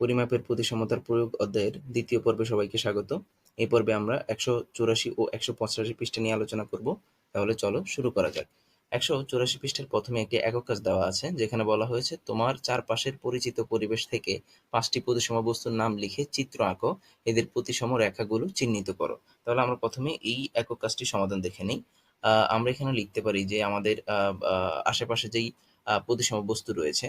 পরিমাপের প্রতিসমতার প্রয়োগ অধ্যায়ের দ্বিতীয় পর্বে সবাইকে স্বাগত। এই পর্বে আমরা একশো চুরাশি ও একশো পঁচাশি পৃষ্ঠা নিয়ে আলোচনা করব। তাহলে চলো শুরু করা যাক। একশো চুরাশি পৃষ্ঠার প্রথমে একটি একক কাজ দেওয়া আছে, যেখানে বলা হয়েছে, তোমার চারপাশের পরিচিত পরিবেশ থেকে পাঁচটি প্রতিসম বস্তুর নাম লিখে চিত্র আঁকো। এদের প্রতিসম রেখাগুলো চিহ্নিত করো। তাহলে আমরা প্রথমে এই একক কাজটি সমাধান দেখে নিই। আমরা এখানে লিখতে পারি যে আমাদের আশেপাশে যেই প্রতিসম বস্তু রয়েছে।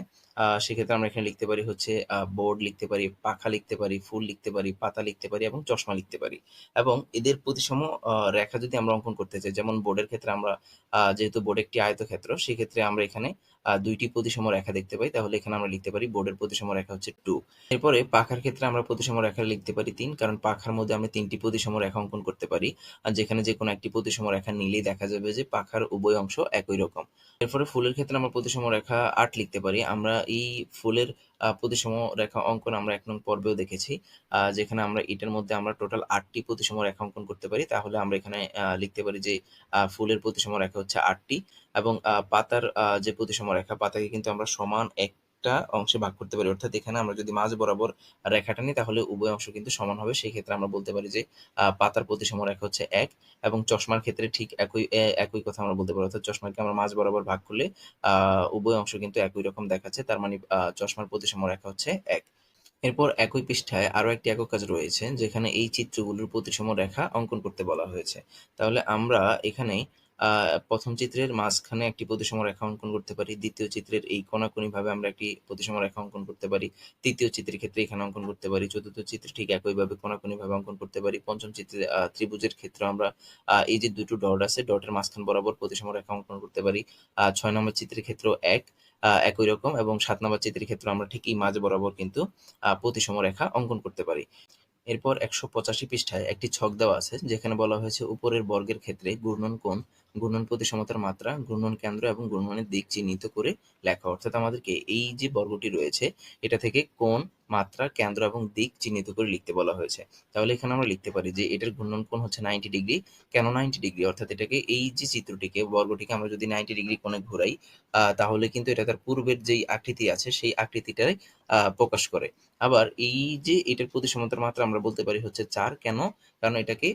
সেক্ষেত্রে আমরা এখানে লিখতে পারি হচ্ছে বোর্ড লিখতে পারি, পাখা লিখতে পারি, ফুল লিখতে পারি, পাতা লিখতে পারি এবং চশমা লিখতে পারি। এবং এদের প্রতিসম রেখা যদি আমরা অঙ্কন করতে চাই, যেমন বোর্ডের ক্ষেত্রে আমরা যেহেতু বোর্ড একটি আয়তক্ষেত্র, সেক্ষেত্রে আমরা এখানে দুইটি প্রতিসম রেখা দেখতে পাই। তাহলে এখানে আমরা লিখতে পারি বোর্ডের প্রতিসম রেখা হচ্ছে টু এরপরে পাখার ক্ষেত্রে আমরা প্রতিসম রেখা লিখতে পারি তিন, কারণ পাখার মধ্যে আমরা তিনটি প্রতিসম রেখা অঙ্কন করতে পারি। আর যেখানে যে কোনো একটি প্রতিসম রেখা নিলেই দেখা যাবে যে পাখার উভয় অংশ একই রকম। এরপরে ফুলের ক্ষেত্রে আমরা প্রতিসম রেখা আট লিখতে পারি। আমরা এই ফুলের প্রতিসম রেখা অঙ্কন আমরা এক নং পর্বেও দেখেছি। যেখানে আমরা এটার মধ্যে আমরা টোটাল আটটি প্রতিসম রেখা অঙ্কন করতে পারি। তাহলে আমরা এখানে লিখতে পারি যে ফুলের প্রতিসম রেখা হচ্ছে আটটি এবং পাতার যে প্রতিসম রেখা পাতাকে কিন্তু আমরা সমান একটা অংশে ভাগ করতে পারি। অর্থাৎ এখানে আমরা যদি মাঝ বরাবর রেখাটা নিই, তাহলে উভয় অংশ কিন্তু সমান হবে। সেই ক্ষেত্রে আমরা বলতে পারি যে পাতার প্রতিসম রেখা হচ্ছে এক এবং চশমার ক্ষেত্রে ঠিক একই একই কথা আমরা বলতে পারি। অর্থাৎ চশমাকে আমরা মাঝ বরাবর ভাগ করলে উভয় অংশ কিন্তু একই রকম দেখাচ্ছে। তার মানে চশমার প্রতিসম রেখা হচ্ছে এক। এরপর একই পৃষ্ঠায় আরও একটি একক কাজ রয়েছে, যেখানে এই চিত্রগুলোর প্রতিসম রেখা অঙ্কন করতে বলা হয়েছে। তাহলে আমরা এখানে প্রথম চিত্রের মাঝখানে একটি প্রতিসম রেখা অঙ্কন করতে পারি। দ্বিতীয় চিত্রের এই কোনাকুনি ভাবে আমরা একটি প্রতিসম রেখা অঙ্কন করতে পারি। তৃতীয় চিত্রের ক্ষেত্রে এখানে অঙ্কন করতে পারি। চতুর্থ চিত্রে ঠিক একইভাবে কোনাকুনি ভাবে অঙ্কন করতে পারি। পঞ্চম চিত্রে ত্রিভুজের ক্ষেত্রে আমরা এই যে দুটো ডট আছে, ডটের মাঝখান বরাবর প্রতিসম রেখা অঙ্কন করতে পারি। ছয় নম্বর চিত্রের ক্ষেত্রেও এক একই রকম এবং সাত নম্বর চিত্রের ক্ষেত্রে আমরা ঠিক এই মাঝ বরাবর কিন্তু প্রতিসম রেখা অঙ্কন করতে পারি। এরপর একশো পঁচাশি পৃষ্ঠায় একটি ছক দেওয়া আছে, যেখানে বলা হয়েছে উপরের বর্গের ক্ষেত্রে ঘূর্ণন কোণ, ঘূর্ণন প্রতিসমতার মাত্রা, ঘূর্ণন কেন্দ্র এবং ঘূর্ণনের দিক চিহ্নিত করে লেখা। অর্থাৎ আমাদেরকে এই যে বর্গটি রয়েছে, এটা থেকে কোণ মাত্রা কেন্দ্র এবং দিক চিহ্নিত করে লিখতে বলা হয়েছে। তাহলে এখানে আমরা লিখতে পারি যে এটার ঘূর্ণন কোণ হচ্ছে নাইনটি ডিগ্রি কেন নাইনটি ডিগ্রি অর্থাৎ এটাকে এই যে চিত্রটিকে, বর্গটিকে আমরা যদি নাইনটি ডিগ্রি কোণে ঘোরাই তাহলে কিন্তু এটা তার পূর্বের যেই আকৃতি আছে, সেই আকৃতিটাই প্রকাশ করে। আবার এই যে এটার প্রতি প্রতিসমতার মাত্রা আমরা বলতে পারি হচ্ছে চার। কেন? কারণ এটাকে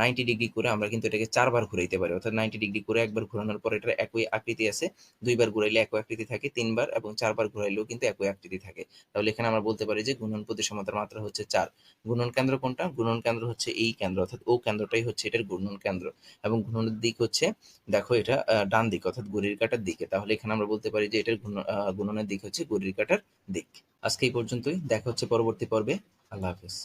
নাইনটি ডিগ্রি করে আমরা কিন্তু এটাকে চারবার ঘুরাইতে পারি। অর্থাৎ নাইনটি ডিগ্রি করে একবার ঘোরানোর পর এটার একই আকৃতি আছে। দুইবার ঘুরাইলে একই আকৃতি থাকে, তিনবার এবং চারবার ঘুরাইলেও কিন্তু একই আকৃতি থাকে। তাহলে এখানে আমরা বলতে পারি যে গুণন প্রতিসমতার মাত্রা হচ্ছে চার। গুণন কেন্দ্র কোনটা? গুণন কেন্দ্র হচ্ছে এই কেন্দ্র, অর্থাৎ ও কেন্দ্রটাই হচ্ছে এটার গুণন কেন্দ্র। এবং গুণনের দিক হচ্ছে, দেখো এটা ডান দিক, অর্থাৎ ঘড়ির কাটার দিকে। তাহলে এখানে আমরা বলতে পারি যে এটার গুণনের দিক হচ্ছে ঘড়ির কাটার দিক। আজকে এই পর্যন্তই। দেখা হচ্ছে পরবর্তী পর্বে। আল্লাহ হাফেজ।